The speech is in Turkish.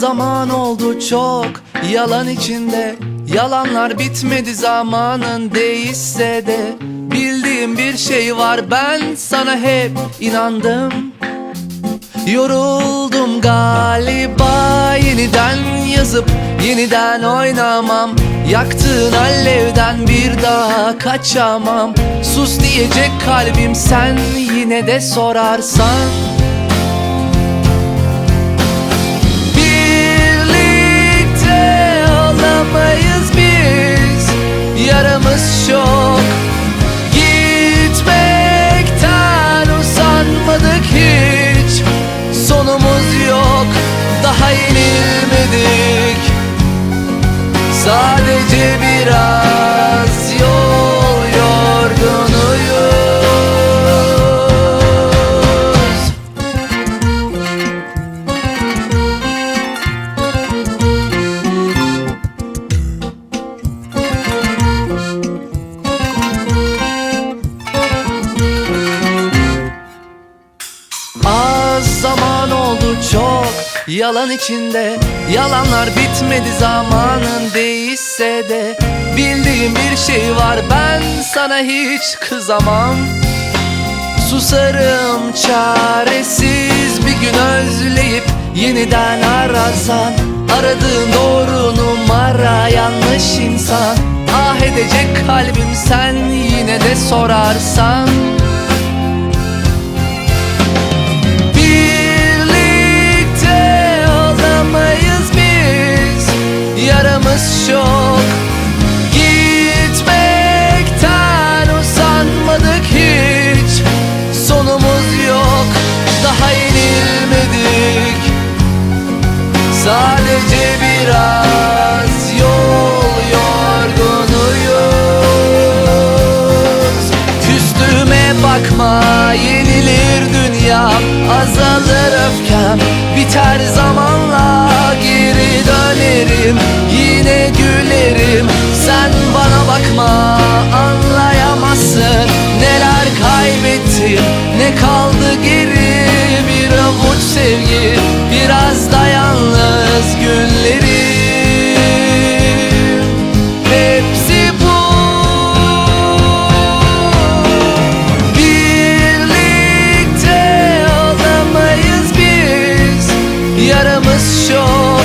zaman oldu çok. Yalan içinde Yalanlar bitmedi zamanın değişse de. Bildiğim bir şey var ben sana hep inandım. Yoruldum galiba yeniden yazıp yeniden oynamam. Yaktığın alevden bir daha kaçamam. Sus diyecek kalbim sen yine de sorarsan Sadece biraz yol yorgunuyuz. Az zaman oldu çok Yalan içinde. Yalanlar bitmedi zamanın değişse de Bildiğim bir şey var. Ben sana hiç kızamam. Susarım çaresiz. Bir gün özleyip yeniden arasan. Aradığın doğru numara yanlış insan. Ah edecek kalbim sen yine de sorarsan çok. Gitmekten usanmadık hiç. Sonumuz yok Daha yenilmedik. Sadece biraz yol yorgunuyuz. Küstüme bakma yenilir dünya. Azalır öfkem biter zamanla sevgi biraz da yalnız günlerim Hepsi bu. Birlikte olamayız biz. Yaramız çok